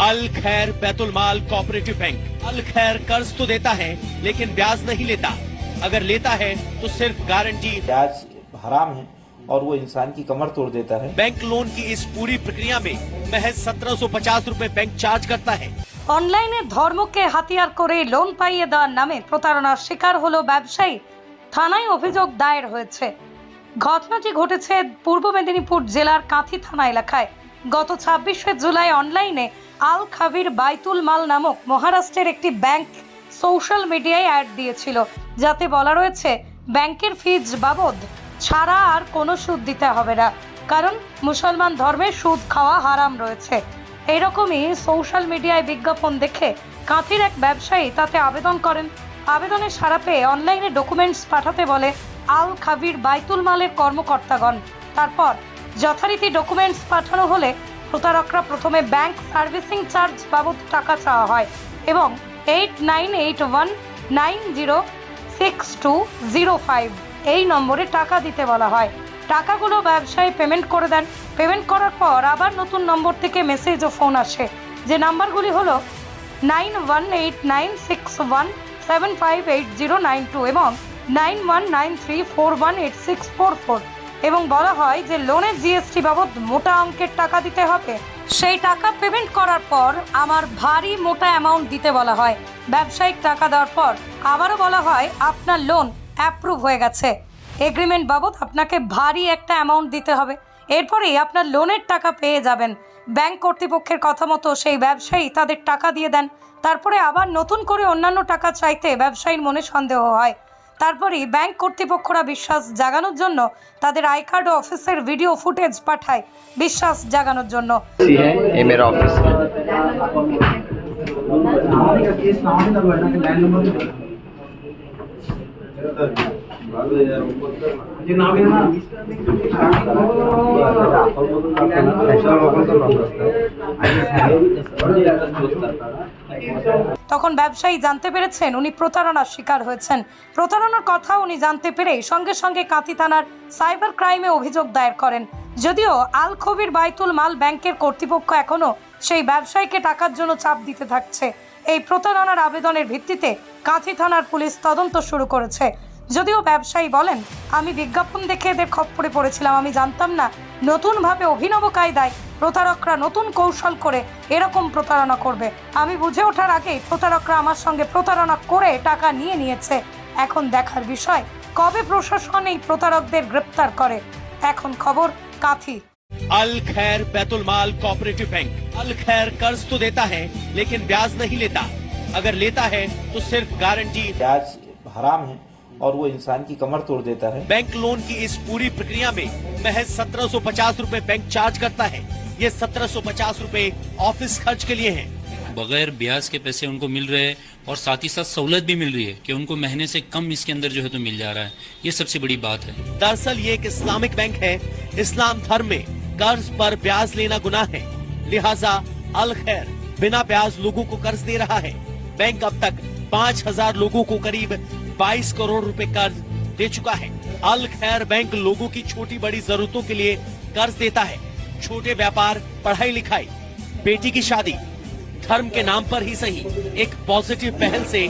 अल Khair Baitul Mal cooperative bank Al Khair कर्ज तो देता है लेकिन ब्याज नहीं लेता अगर लेता है तो सिर्फ गारंटी ब्याज हराम है और वो इंसान की कमर तोड़ देता है बैंक लोन की इस पूरी प्रक्रिया में महज सत्रह सौ पचास रूपए बैंक चार्ज करता है অনলাইনে ধর্মকে হাতিয়ার করে লোন পাইয়ে দেওয়ার নামে প্রতারণার শিকার হলো ব্যবসায়ী থানায় অভিযোগ দায়ের হয়েছে ঘটনাটি ঘটেছে পূর্ব মেদিনীপুর জেলার কাঁথি থানা এলাকায় গত ছাব্বিশে জুলাই অনলাইনে আল খাবির বাইতুল মাল নামক মহারাষ্ট্রের একটি ব্যাংক সোশ্যাল মিডিয়ায় অ্যাড দিয়েছিল, যাতে বলা রয়েছে, ব্যাংকের ফিজ বাবদ ছাড়া আর কোনো সুদ দিতে হবে না, কারণ মুসলমান ধর্মে সুদ খাওয়া হারাম রয়েছে। এইরকমই সোশ্যাল মিডিয়ায় বিজ্ঞাপন দেখে কাঁথির এক ব্যবসায়ী তাতে আবেদন করেন। আবেদনে সারা পেয়ে অনলাইনে ডকুমেন্টস পাঠাতে বলে আল খাবির বাইতুল মালের কর্মকর্তাগণ। তারপর যথারীতি ডকুমেন্টস পাঠানো হলে প্রতারকরা প্রথমে ব্যাংক সার্ভিসিং চার্জ বাবদ টাকা চাওয়া হয় এবং eight nine eight one nine zero six two zero five এই নম্বরে টাকা দিতে বলা হয়। টাকাগুলো ব্যবসায়ী পেমেন্ট করে দেন। পেমেন্ট করার পর আবার নতুন নম্বর থেকে মেসেজ ও ফোন আসে। যে নাম্বারগুলি হলো nine one eight nine six one seven five eight zero nine two এবং nine one nine three four one eight six four four. এবং বলা হয় যে লোনের জিএসটি বাবদ মোটা অঙ্কের টাকা দিতে হবে। সেই টাকা পেমেন্ট করার পর আমার ভারী মোটা অ্যামাউন্ট দিতে বলা হয়। ব্যবসায়িক টাকা দেওয়ার পর আবারও বলা হয়, আপনার লোন অ্যাপ্রুভ হয়ে গেছে। এগ্রিমেন্ট বাবদ আপনাকে ভারী একটা অ্যামাউন্ট দিতে হবে। এরপরেই আপনার লোনের টাকা পেয়ে যাবেন। ব্যাংক কর্তৃপক্ষের কথা মতো সেই ব্যবসায়ী তাদের টাকা দিয়ে দেন। তারপরে আবার নতুন করে অন্যান্য টাকা চাইতে ব্যবসায়ীর মনে সন্দেহ হয়। তারপরেই ব্যাংক কর্তৃপক্ষরা বিশ্বাস জাগানোর জন্য তাদের আই কার্ড ও অফিসের ভিডিও ফুটেজ পাঠায় বিশ্বাস জাগানোর জন্য। তখন ব্যবসায়ী জানতে পেরেছেন উনি প্রতারণার শিকার হয়েছেন। প্রতারণার কথা উনি জানতে পেরে সঙ্গে সঙ্গে কাঁথি থানার সাইবার ক্রাইমে অভিযোগ দায়ের করেন। যদিও আল খবির বাইতুল মাল ব্যাংকের কর্তৃপক্ষ এখনও সেই ব্যবসায়ীকে টাকার জন্য চাপ দিতে থাকছে। এই প্রতারণার আবেদনের ভিত্তিতে কাঁথি থানার পুলিশ তদন্ত শুরু করেছে। যদিও ব্যবসায়ী বলেন, আমি বিজ্ঞাপন দেখে এদের খপ্পরে পড়েছিলাম। আমি জানতাম না নতুনভাবে অভিনব কায়দায় প্রতারকরা নতুন কৌশল করে এরকম প্রতারণা করবে আমি বুঝে ওঠার আগেই প্রতারকরা আমার সঙ্গে প্রতারণা করে টাকা নিয়ে নিয়েছে এখন দেখার বিষয় কবে প্রশাসন এই প্রতারকদের গ্রেপ্তার করে এখন খবর কাথি अल खैर बैतुल माल कोऑपरेटिव बैंक अल खैर कर्ज तो देता है लेकिन ब्याज नहीं लेता अगर लेता है तो सिर्फ गारंटी ब्याज हराम है और वो इंसान की कमर तोड़ देता है बैंक लोन की इस पूरी प्रक्रिया में महज सत्रह सौ पचास रूपए बैंक चार्ज करता है ये सत्रह सौ पचास रूपए ऑफ़िस खर्च के लिए हैं। बगैर ब्याज के पैसे उनको मिल रहे हैं और साथ ही साथ सहूलत भी मिल रही है कि उनको महीने से कम इसके अंदर जो है तो मिल जा रहा है। ये सबसे बड़ी बात है। दरअसल ये एक इस्लामिक बैंक है। इस्लाम धर्म में कर्ज पर ब्याज लेना गुनाह है। लिहाजा अल खैर बिना ब्याज लोगों को कर्ज दे रहा है। बैंक अब तक पाँच हज़ार लोगों को करीब 22 करोड़ रुपए कर्ज दे चुका है। अल खैर बैंक लोगों की छोटी बड़ी जरूरतों के लिए कर्ज देता है। छोटे व्यापार, पढ़ाई लिखाई, बेटी की शादी, धर्म के नाम पर ही सही, एक पॉजिटिव पहल से